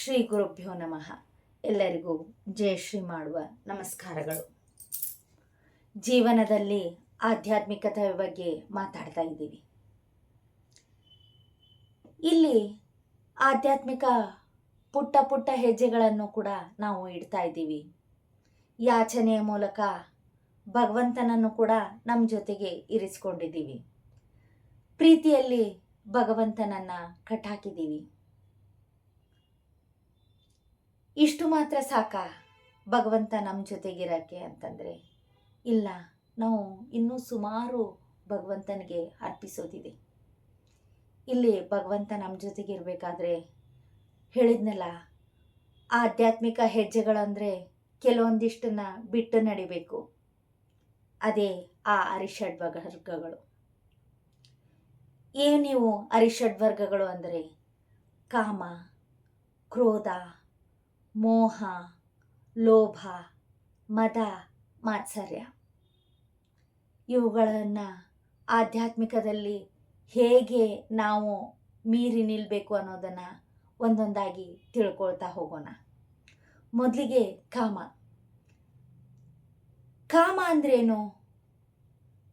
ಶ್ರೀ ಗುರುಭ್ಯೋ ನಮಃ. ಎಲ್ಲರಿಗೂ ಜಯ ಶ್ರೀ ಮಾಡುವ ನಮಸ್ಕಾರಗಳು. ಜೀವನದಲ್ಲಿ ಆಧ್ಯಾತ್ಮಿಕತೆ ಬಗ್ಗೆ ಮಾತಾಡ್ತಾ ಇದ್ದೀವಿ. ಇಲ್ಲಿ ಆಧ್ಯಾತ್ಮಿಕ ಪುಟ್ಟ ಪುಟ್ಟ ಹೆಜ್ಜೆಗಳನ್ನು ಕೂಡ ನಾವು ಇಡ್ತಾ ಇದ್ದೀವಿ. ಯಾಚನೆಯ ಮೂಲಕ ಭಗವಂತನನ್ನು ಕೂಡ ನಮ್ಮ ಜೊತೆಗೆ ಇರಿಸಿಕೊಂಡಿದ್ದೀವಿ. ಪ್ರೀತಿಯಲ್ಲಿ ಭಗವಂತನನ್ನು ಕಟ್ಟಾಕಿದ್ದೀವಿ ಇಷ್ಟು ಮಾತ್ರ ಸಾಕ? ಭಗವಂತ ನಮ್ಮ ಜೊತೆಗಿರೋಕ್ಕೆ ಅಂತಂದರೆ, ಇಲ್ಲ, ನಾವು ಇನ್ನೂ ಸುಮಾರು ಭಗವಂತನಿಗೆ ಅರ್ಪಿಸೋದಿದೆ. ಇಲ್ಲಿ ಭಗವಂತ ನಮ್ಮ ಜೊತೆಗಿರಬೇಕಾದ್ರೆ ಹೇಳಿದ್ನಲ್ಲ, ಆಧ್ಯಾತ್ಮಿಕ ಹೆಜ್ಜೆಗಳಂದರೆ ಕೆಲವೊಂದಿಷ್ಟನ್ನು ಬಿಟ್ಟು ನಡಿಬೇಕು. ಅದೇ ಆ ಅರಿಷಡ್ ವರ್ಗಗಳು ಏನು ನೀವು ಅರಿಷಡ್ ವರ್ಗಗಳು ಅಂದರೆ, ಕಾಮ, ಕ್ರೋಧ ಮೋಹ, ಲೋಭ, ಮದ, ಮಾತ್ಸರ್ಯ. ಇವುಗಳನ್ನು ಆಧ್ಯಾತ್ಮಿಕದಲ್ಲಿ ಹೇಗೆ ನಾವು ಮೀರಿ ನಿಲ್ಲಬೇಕು ಅನ್ನೋದನ್ನು ಒಂದೊಂದಾಗಿ ತಿಳ್ಕೊಳ್ತಾ ಹೋಗೋಣ. ಮೊದಲಿಗೆ ಕಾಮ. ಕಾಮ ಅಂದ್ರೇನು?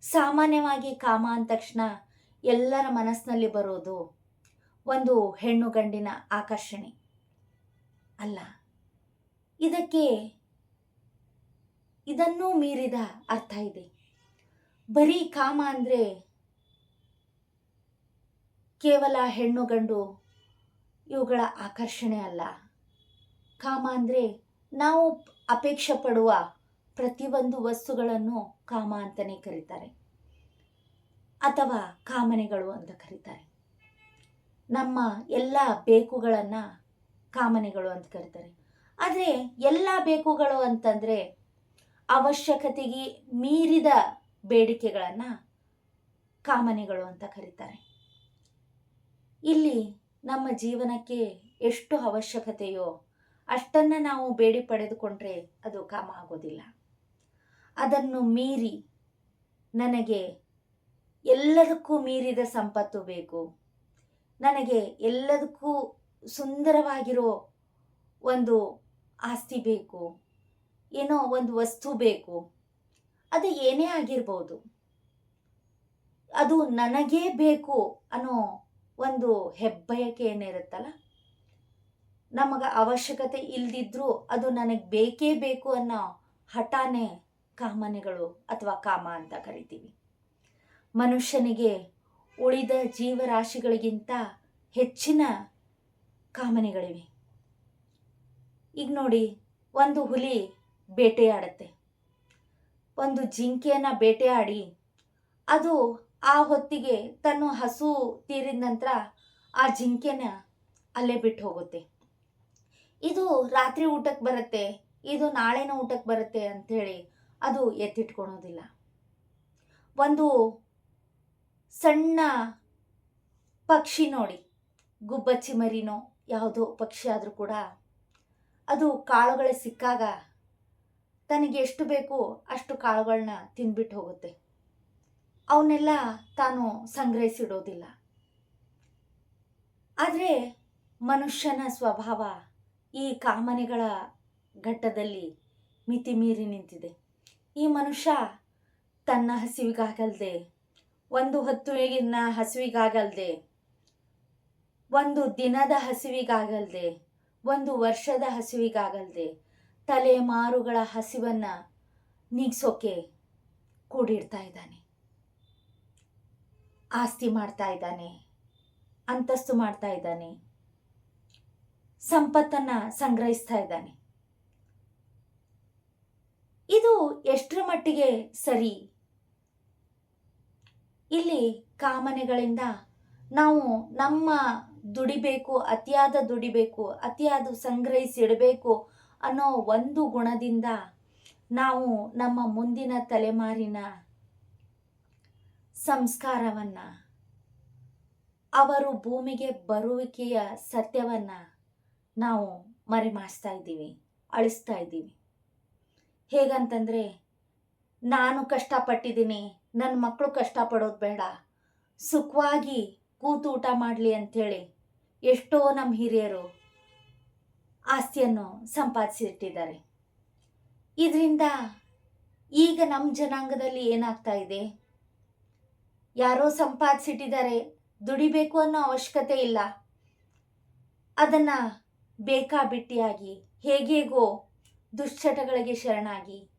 ಸಾಮಾನ್ಯವಾಗಿ ಕಾಮ ಅಂದ ತಕ್ಷಣ ಎಲ್ಲರ ಮನಸ್ಸಿನಲ್ಲಿ ಬರೋದು ಒಂದು ಹೆಣ್ಣು ಗಂಡಿನ ಆಕರ್ಷಣೆ. ಅಲ್ಲ ಇದಕ್ಕೆ ಇದನ್ನೂ ಮೀರಿದ ಅರ್ಥ ಇದೆ. ಬರೀ ಕಾಮ ಅಂದರೆ ಕೇವಲ ಹೆಣ್ಣು ಗಂಡು ಇವುಗಳ ಆಕರ್ಷಣೆ ಅಲ್ಲ. ಕಾಮ ಅಂದರೆ ನಾವು ಅಪೇಕ್ಷೆ ಪಡುವ ಪ್ರತಿಯೊಂದು ವಸ್ತುಗಳನ್ನು ಕಾಮ ಅಂತಲೇ ಕರೀತಾರೆ. ಅಥವಾ ಕಾಮನೆಗಳು ಅಂತ ಕರೀತಾರೆ. ನಮ್ಮ ಎಲ್ಲ ಬೇಕುಗಳನ್ನು ಕಾಮನೆಗಳು ಅಂತ ಕರೀತಾರೆ. ಆದರೆ ಎಲ್ಲ ಬೇಕುಗಳು ಅಂತಂದರೆ ಅವಶ್ಯಕತೆಗೆ ಮೀರಿದ ಬೇಡಿಕೆಗಳನ್ನು ಕಾಮನೆಗಳು ಅಂತ ಕರೀತಾರೆ. ಇಲ್ಲಿ ನಮ್ಮ ಜೀವನಕ್ಕೆ ಎಷ್ಟು ಅವಶ್ಯಕತೆಯೋ ಅಷ್ಟನ್ನು ನಾವು ಬೇಡಿ ಪಡೆದುಕೊಂಡ್ರೆ ಅದು ಕಾಮ ಆಗೋದಿಲ್ಲ. ಅದನ್ನು ಮೀರಿ ನನಗೆ ಎಲ್ಲದಕ್ಕೂ ಮೀರಿದ ಸಂಪತ್ತು ಬೇಕು. ನನಗೆ ಎಲ್ಲದಕ್ಕೂ ಸುಂದರವಾಗಿರೋ ಒಂದು ಆಸ್ತಿ ಬೇಕು, ಏನೋ ಒಂದು ವಸ್ತು ಬೇಕು, ಅದು ಏನೇ ಆಗಿರ್ಬೋದು. ಅದು ನನಗೇ ಬೇಕು ಅನ್ನೋ ಒಂದು ಹೆಬ್ಬಯಕೆ ಏನಿರುತ್ತಲ್ಲ, ನಮಗೆ ಅವಶ್ಯಕತೆ ಇಲ್ದಿದ್ರೂ ಅದು ನನಗೆ ಬೇಕೇ ಬೇಕು ಅನ್ನೋ ಹಠಾನೆ ಕಾಮನೆಗಳು ಅಥವಾ ಕಾಮ ಅಂತ ಕರಿತೀವಿ. ಮನುಷ್ಯನಿಗೆ ಉಳಿದ ಜೀವರಾಶಿಗಳಿಗಿಂತ ಹೆಚ್ಚಿನ ಕಾಮನೆಗಳಿವೆ. ಈಗ ನೋಡಿ, ಒಂದು ಹುಲಿ ಬೇಟೆಯಾಡುತ್ತೆ. ಒಂದು ಜಿಂಕೆಯನ್ನು ಬೇಟೆಯಾಡಿ, ಅದು ಆ ಹೊತ್ತಿಗೆ ತನ್ನ ಹಸು ತೀರಿದ ನಂತರ ಆ ಜಿಂಕೆನ ಅಲ್ಲೇ ಬಿಟ್ಟು ಹೋಗುತ್ತೆ. ಇದು ರಾತ್ರಿ ಊಟಕ್ಕೆ ಬರುತ್ತೆ, ಇದು ನಾಳೆನ ಊಟಕ್ಕೆ ಬರುತ್ತೆ ಅಂಥೇಳಿ ಅದು ಎತ್ತಿಟ್ಕೊಳೋದಿಲ್ಲ. ಒಂದು ಸಣ್ಣ ಪಕ್ಷಿ ನೋಡಿ, ಗುಬ್ಬಚ್ಚಿ ಮರಿನೋ, ಯಾವುದೋ ಪಕ್ಷಿ ಆದರೂ ಕೂಡ ಅದು ಕಾಳುಗಳು ಸಿಕ್ಕಾಗ ತನಗೆ ಎಷ್ಟು ಬೇಕು ಅಷ್ಟು ಕಾಳುಗಳನ್ನ ತಿಂದ್ಬಿಟ್ಟು ಹೋಗುತ್ತೆ. ಅವನ್ನೆಲ್ಲ ತಾನು ಸಂಗ್ರಹಿಸಿಡೋದಿಲ್ಲ. ಆದರೆ ಮನುಷ್ಯನ ಸ್ವಭಾವ ಈ ಕಾಮನೆಗಳ ಘಟ್ಟದಲ್ಲಿ ಮಿತಿ ಮೀರಿ ನಿಂತಿದೆ. ಈ ಮನುಷ್ಯ ತನ್ನ ಹಸಿವಿಗಾಗಲ್ದೆ, ಒಂದು ಹೊತ್ತಿನ ಹಸಿವಿಗಾಗಲ್ದೆ, ಒಂದು ದಿನದ ಹಸಿವಿಗಾಗಲ್ದೆ ಒಂದು ವರ್ಷದ ಹಸಿವಿಗಾಗಲ್ದೆ ತಲೆಮಾರುಗಳ ಹಸಿವನ್ನು ನೀಗ್ಸೋಕೆ ಕೂಡಿಡ್ತಾ ಇದ್ದಾನೆ. ಆಸ್ತಿ ಮಾಡ್ತಾ ಇದ್ದಾನೆ, ಅಂತಸ್ತು ಮಾಡ್ತಾ ಇದ್ದಾನೆ, ಸಂಪತ್ತನ್ನು ಸಂಗ್ರಹಿಸ್ತಾ ಇದ್ದಾನೆ. ಇದು ಎಷ್ಟರ ಮಟ್ಟಿಗೆ ಸರಿ? ಇಲ್ಲಿ ಕಾಮನೆಗಳಿಂದ ನಾವು ನಮ್ಮ ದುಡಿಬೇಕು, ಅತಿಯಾದ ದುಡಿಬೇಕು, ಅತಿಯಾದ ಸಂಗ್ರಹಿಸಿಡಬೇಕು ಅನ್ನೋ ಒಂದು ಗುಣದಿಂದ ನಾವು ನಮ್ಮ ಮುಂದಿನ ತಲೆಮಾರಿನ ಸಂಸ್ಕಾರವನ್ನು, ಅವರು ಭೂಮಿಗೆ ಬರುವಿಕೆಯ ಸತ್ಯವನ್ನು ನಾವು ಮರೆಮಾಚ್ತಾ ಇದ್ದೀವಿ, ಅಳಿಸ್ತಾ ಇದ್ದೀವಿ. ಹೇಗಂತಂದರೆ, ನಾನು ಕಷ್ಟಪಟ್ಟಿದ್ದೀನಿ ನನ್ನ ಮಕ್ಕಳು ಕಷ್ಟಪಡೋದು ಬೇಡ, ಸುಖವಾಗಿ ಕೂತು ಊಟ ಮಾಡಲಿ ಅಂಥೇಳಿ ಎಷ್ಟೋ ನಮ್ಮ ಹಿರಿಯರು ಆಸ್ತಿಯನ್ನು ಸಂಪಾದಿಸಿಟ್ಟಿದ್ದಾರೆ. ಇದರಿಂದ ಈಗ ನಮ್ಮ ಜನಾಂಗದಲ್ಲಿ ಏನಾಗ್ತಾ ಇದೆ? ಯಾರೋ ಸಂಪಾದಿಸಿಟ್ಟಿದ್ದಾರೆ, ದುಡಿಬೇಕು ಅನ್ನೋ ಅವಶ್ಯಕತೆ ಇಲ್ಲ. ಅದನ್ನು ಬೇಕಾಬಿಟ್ಟಿಯಾಗಿ ಹೇಗೇಗೋ ದುಶ್ಚಟಗಳಿಗೆ ಶರಣಾಗಿ.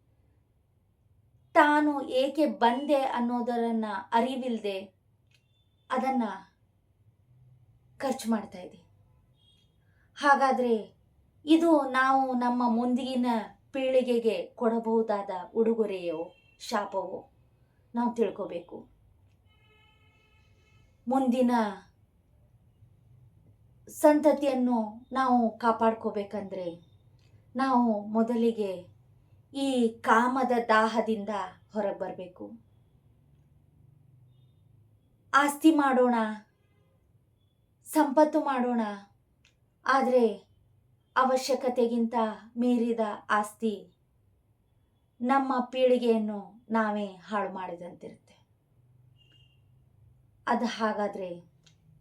ತಾನು ಏಕೆ ಬಂದೆ ಅನ್ನೋದರನ್ನು ಅರಿವಿಲ್ಲದೆ ಅದನ್ನು ಖರ್ಚು ಮಾಡ್ತಾ ಇದೆ ಹಾಗಾದರೆ ಇದು ನಾವು ನಮ್ಮ ಮುಂದಿನ ಪೀಳಿಗೆಗೆ ಕೊಡಬಹುದಾದ ಉಡುಗೊರೆಯೋ ಶಾಪವೋ ನಾವು ತಿಳ್ಕೋಬೇಕು. ಮುಂದಿನ ಸಂತತಿಯನ್ನು ನಾವು ಕಾಪಾಡ್ಕೋಬೇಕಂದ್ರೆ ನಾವು ಮೊದಲಿಗೆ ಈ ಕಾಮದ ದಾಹದಿಂದ ಹೊರಗೆ ಬರಬೇಕು. ಆಸ್ತಿ ಮಾಡೋಣ. ಸಂಪತ್ತು ಮಾಡೋಣ. ಆದರೆ ಅವಶ್ಯಕತೆಗಿಂತ ಮೀರಿದ ಆಸ್ತಿ ನಮ್ಮ ಪೀಳಿಗೆಯನ್ನು ನಾವೇ ಹಾಳು ಮಾಡಿದಂತಿರುತ್ತೆ. ಅದು ಹಾಗಾದರೆ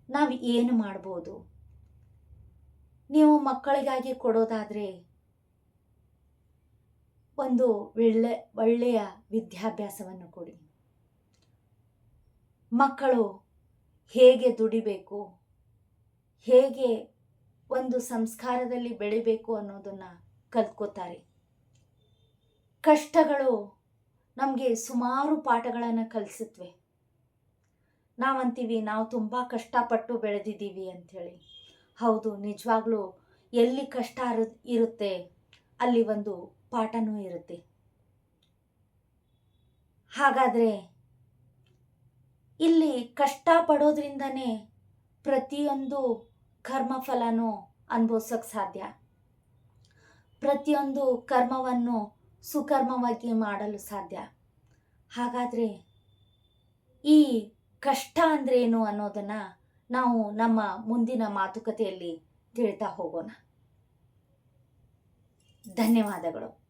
ನಾವು ಏನು ಮಾಡ್ಬೋದು? ನೀವು ಮಕ್ಕಳಿಗಾಗಿ ಕೊಡೋದಾದರೆ ಒಂದು ಒಳ್ಳೆ, ಒಳ್ಳೆಯ ವಿದ್ಯಾಭ್ಯಾಸವನ್ನು ಕೊಡಿ. ಮಕ್ಕಳು ಹೇಗೆ ದುಡಿಬೇಕು? ಹೇಗೆ ಒಂದು ಸಂಸ್ಕಾರದಲ್ಲಿ ಬೆಳಿಬೇಕು ಅನ್ನೋದನ್ನು ಕಲ್ತ್ಕೋತಾರೆ. ಕಷ್ಟಗಳು ನಮಗೆ ಸುಮಾರು ಪಾಠಗಳನ್ನು ಕಲಿಸುತ್ತವೆ ನಾವಂತೀವಿ, ನಾವು ತುಂಬ ಕಷ್ಟಪಟ್ಟು ಬೆಳೆದಿದ್ದೀವಿ ಅಂಥೇಳಿ ಹೌದು, ನಿಜವಾಗ್ಲೂ ಎಲ್ಲಿ ಕಷ್ಟ ಇರುತ್ತೆ, ಅಲ್ಲಿ ಒಂದು ಪಾಠನೂ ಇರುತ್ತೆ. ಹಾಗಾದರೆ ಇಲ್ಲಿ ಕಷ್ಟ ಪಡೋದ್ರಿಂದನೇ ಪ್ರತಿಯೊಂದು ಕರ್ಮಫಲನೂ ಅನುಭವಿಸೋಕ್ಕೆ ಸಾಧ್ಯ. ಪ್ರತಿಯೊಂದು ಕರ್ಮವನ್ನು ಸುಕರ್ಮವಾಗಿ ಮಾಡಲು ಸಾಧ್ಯ. ಹಾಗಾದರೆ ಈ ಕಷ್ಟ ಅಂದ್ರೇನು ಅನ್ನೋದನ್ನು ನಾವು ನಮ್ಮ ಮುಂದಿನ ಮಾತುಕತೆಯಲ್ಲಿ ತಿಳಿತಾ ಹೋಗೋಣ. ಧನ್ಯವಾದಗಳು.